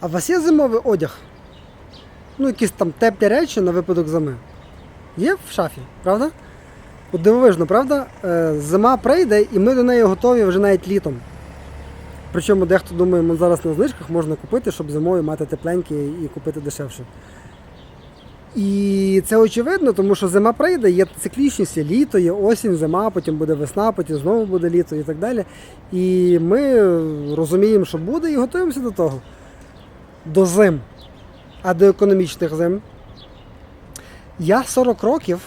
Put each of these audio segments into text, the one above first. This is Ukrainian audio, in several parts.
А у вас є зимовий одяг? Ну, якісь там теплі речі на випадок зими. Є в шафі, правда? От дивовижно, правда? Е, Зима прийде і ми до неї готові вже навіть літом. Причому дехто думає, ну, зараз на знижках можна купити, щоб зимою мати тепленькі і купити дешевше. І це очевидно, тому що зима прийде, є циклічність, є літо, є осінь, зима, потім буде весна, потім знову буде літо і так далі. І ми розуміємо, що буде, і готуємося до того. До зим. А до економічних зим. Я 40 років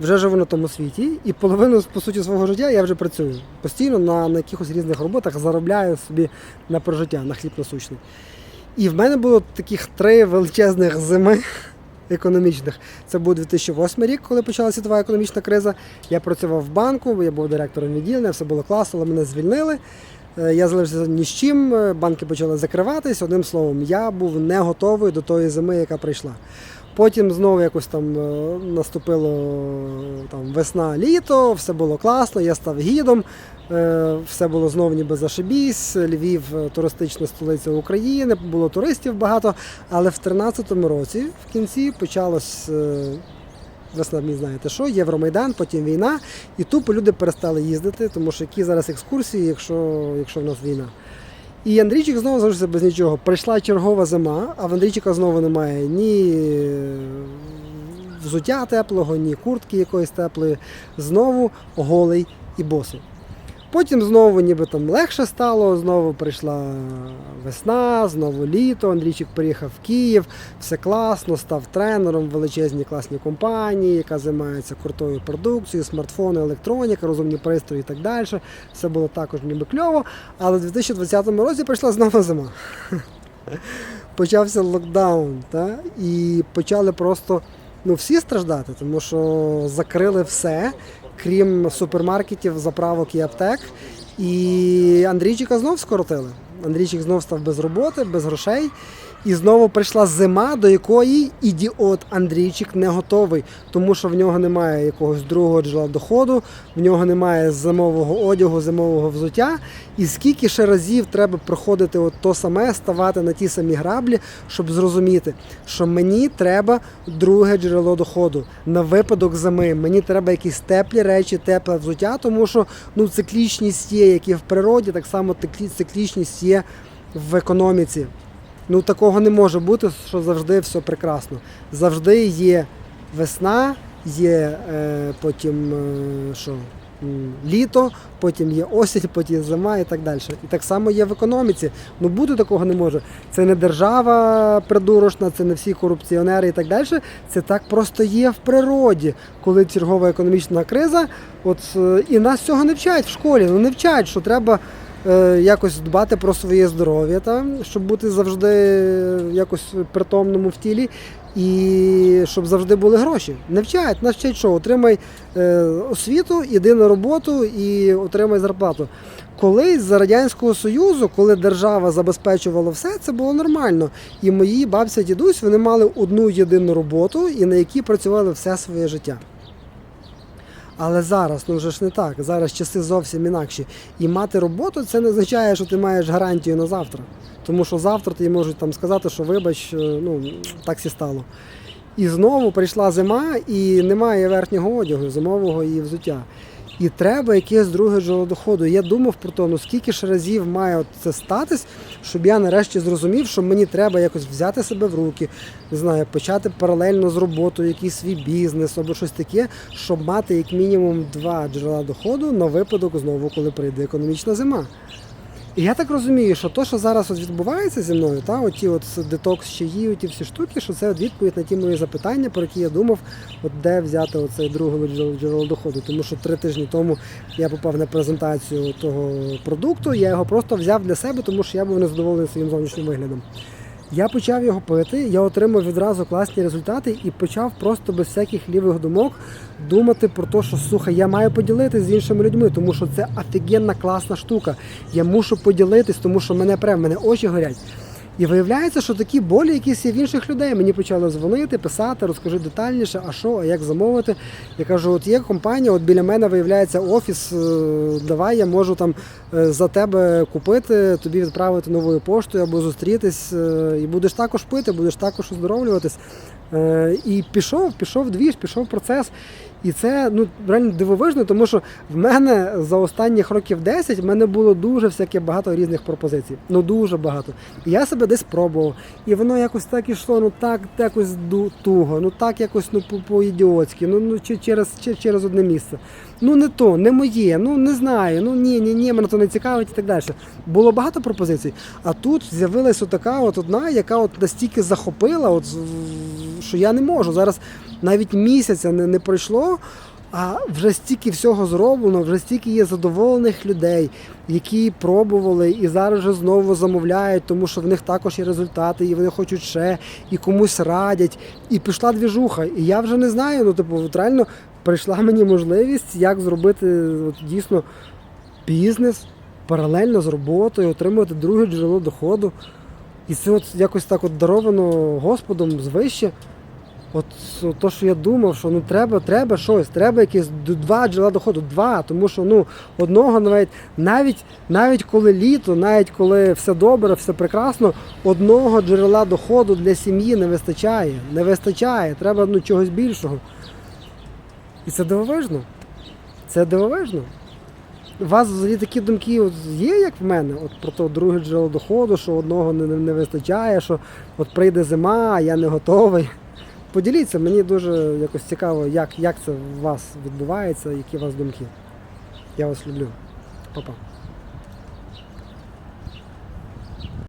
вже живу на тому світі, і половину, по суті, свого життя я вже працюю. Постійно на, на якихось різних роботах заробляю собі на прожиття, на хліб насущний. І в мене було таких три величезних зими економічних. Це був 2008 рік, коли почалася світова економічна криза. Я працював в банку, я був директором відділення, все було класно, але мене звільнили. Е, Я залишився ні з чим, е, банки почали закриватись. Одним словом, я був не готовий до тої зими, яка прийшла. Потім знову якось там е, наступило там, весна, літо, все було класно, я став гідом, все було знову ніби зашибісь. Львів туристична столиця України, було туристів багато. Але в 2013 році в кінці почалось. Ви самі знаєте, що Євромайдан, потім війна, і тупо люди перестали їздити, тому що які зараз екскурсії, якщо, якщо в нас війна. І Андрійчик знову залишився без нічого. Прийшла чергова зима, а в Андрійчика знову немає ні е, взуття теплого, ні куртки якоїсь теплої. Знову голий і босий. Потім знову ніби там легше стало, знову прийшла весна, знову літо. Андрійчик приїхав в Київ, все класно, став тренером в величезній класній компанії, яка займається крутою продукцією, смартфони, електроніка, розумні пристрої і так далі. Все було також ніби кльово. Але в 2020 році прийшла знову зима. Почався локдаун, та? і почали просто ну, всі страждати, тому що закрили все, крім супермаркетів, заправок і аптек. І Андрійчика знов скоротили. Андрійчик знов став без роботи, без грошей. І знову прийшла зима, до якої ідіот Андрійчик не готовий, тому що в нього немає якогось другого джерела доходу, в нього немає зимового одягу, зимового взуття. І скільки ще разів треба проходити от то саме, ставати на ті самі граблі, щоб зрозуміти, що мені треба друге джерело доходу на випадок зими. Мені треба якісь теплі речі, тепле взуття, тому що ну циклічність є, як і в природі, так само циклічність є в економіці. Ну такого не може бути, що завжди все прекрасно. Завжди є весна, є е, потім е, що, літо, потім є осінь, потім зима і так далі. І так само є в економіці. Ну бути такого не може. Це не держава придурочна, це не всі корупціонери і так далі. Це так просто є в природі, коли чергова економічна криза. От е, і нас цього не вчать в школі. Ну не вчать, що треба якось дбати про своє здоров'я, щоб бути завжди якось притомному в тілі, і щоб завжди були гроші. Не вчать, нас вчать, що отримай е, освіту, іди на роботу і отримай зарплату. Колись за Радянського Союзу, коли держава забезпечувала все, це було нормально. І мої бабця, дідусь, вони мали одну єдину роботу, і на якій працювали все своє життя. Але зараз ну вже ж не так. Зараз часи зовсім інакші. І мати роботу це не означає, що ти маєш гарантію на завтра. Тому що завтра тобі можуть там сказати, що вибач, е, ну так сі стало. І знову прийшла зима, і немає верхнього одягу, зимового і взуття. І треба якесь друге джерело доходу. Я думав про те, ну скільки ж разів має це статись, щоб я нарешті зрозумів, що мені треба якось взяти себе в руки, не знаю, почати паралельно з роботою якийсь свій бізнес або щось таке, щоб мати як мінімум два джерела доходу на випадок знову, коли прийде економічна зима. І я так розумію, що то, що зараз от відбувається зі мною, та оті от детокс чаї, ті всі штуки, що це от відповідь на ті мої запитання, про які я думав, от де взяти оцей другий джерело доходу. Тому що три тижні тому я попав на презентацію того продукту, я його просто взяв для себе, тому що я був незадоволений своїм зовнішнім виглядом. Я почав його пити, я отримав відразу класні результати і почав просто без всяких лівих думок думати про те, що слухай, я маю поділитися з іншими людьми, тому що це офігенна класна штука. Я мушу поділитись, тому що мене прям, мене очі горять. І виявляється, що такі болі якісь є в інших людей. Мені почали дзвонити, писати, розкажи детальніше, а що, а як замовити. Я кажу, от є компанія, от біля мене виявляється офіс. е, Давай я можу там е, за тебе купити, тобі відправити новою поштою або зустрітись. е, І будеш також пити, будеш також оздоровлюватись. Е, І пішов, пішов двіж, пішов процес. І це ну реально дивовижно, тому що в мене за останніх років 10 в мене було дуже всяке багато різних пропозицій. Ну дуже багато. І я себе десь пробував. І воно якось так ішло, ну так якось туго, ну так якось ну по- по-ідіотськи, ну, ну чи через, чи через одне місце. Ну не то, не моє, ну не знаю, ну ні, ні, ні, мене то не цікавить і так далі. Було багато пропозицій. А тут з'явилася така от одна, яка от настільки захопила, от, що я не можу. Зараз навіть місяця не, не пройшло, а вже стільки всього зроблено, вже стільки є задоволених людей, які пробували і зараз вже знову замовляють, тому що в них також є результати, і вони хочуть ще, і комусь радять. І пішла двіжуха. І я вже не знаю. Ну, типу, от реально прийшла мені можливість, як зробити от, дійсно бізнес паралельно з роботою, отримувати друге джерело доходу. І це от якось так от даровано Господом звище. От то, що я думав, що ну треба, треба щось, треба якісь два джерела доходу, два. Тому що ну одного навіть навіть навіть коли літо, навіть коли все добре, все прекрасно, одного джерела доходу для сім'ї не вистачає. Не вистачає. Треба ну чогось більшого. І це дивовижно. Це дивовижно. У вас взагалі такі думки от є, як в мене, от про то друге джерело доходу, що одного не, не, вистачає, що от прийде зима, а я не готовий. Поділіться, мені дуже якось цікаво, як, як це у вас відбувається, які у вас думки. Я вас люблю. Па-па.